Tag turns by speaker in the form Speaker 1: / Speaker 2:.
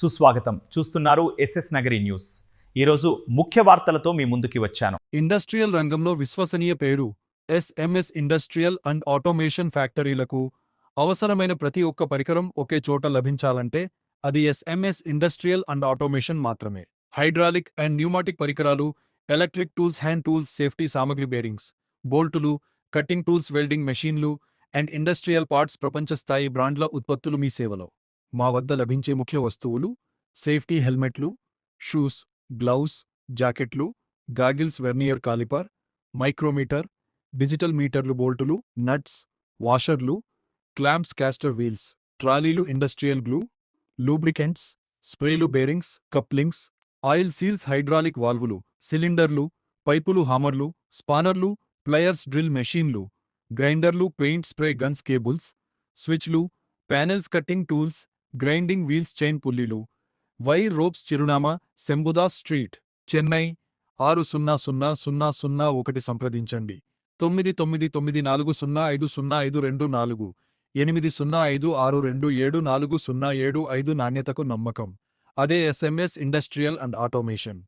Speaker 1: సుస్వాగతం. చూస్తున్నారు SS Nagari news. ఈరోజు ముఖ్య వార్తలతో మీ ముందుకి వచ్చాను.
Speaker 2: ఇండస్ట్రియల్ రంగంలో విశ్వసనీయ పేరు ఎస్ఎంఎస్ ఇండస్ట్రియల్ అండ్ ఆటోమేషన్ ఫ్యాక్టరీలకు అవసరమైన ప్రతి ఒక్క పరికరం ఒకే చోట లభించాలంటే అది ఎస్ఎంఎస్ ఇండస్ట్రియల్ అండ్ ఆటోమేషన్ మాత్రమే. హైడ్రాలిక్ అండ్ న్యూమాటిక్ పరికరాలు electric tools hand tools safety సామగ్రి బేరింగ్స్ బోల్టులు కట్టింగ్ టూల్స్ వెల్డింగ్ మెషీన్లు అండ్ ఇండస్ట్రియల్ పార్ట్స్ ప్రపంచ స్థాయి బ్రాండ్ల ఉత్పత్తులు మీ సేవలో. మా వద్ద లభించే ముఖ్య వస్తువులు సేఫ్టీ హెల్మెట్లు షూస్ గ్లౌస్ జాకెట్లు goggles vernier caliper micrometer digital మీటర్లు బోల్టులు నట్స్ వాషర్లు క్లాంప్స్ క్యాస్టర్ వీల్స్ ట్రాలీలు ఇండస్ట్రియల్ గ్లూ లూబ్రికెంట్స్ స్ప్రేలు bearings couplings oil seals hydraulic వాల్వులు సిలిండర్లు పైపులు హామర్లు స్పానర్లు ప్లయర్స్ డ్రిల్ మెషీన్లు గ్రైండర్లు పెయింట్ స్ప్రే గన్స్ కేబుల్స్ స్విచ్లు panels cutting tools grinding wheels chain పుల్లీలు. Wire ropes చిరునామా శంబుదా స్ట్రీట్ చెన్నై ఆరు సున్నా సున్నా సున్నా సున్నా ఒకటి సంప్రదించండి. తొమ్మిది తొమ్మిది తొమ్మిది నాలుగు సున్నా ఐదు సున్నా ఐదు రెండు నాలుగు ఎనిమిది సున్నా ఐదు ఆరు రెండు ఏడు నాలుగు సున్నా ఏడు ఐదు నాణ్యతకు నమ్మకం. అదే ఎస్ఎంఎస్ ఇండస్ట్రియల్ అండ్ ఆటోమేషన్.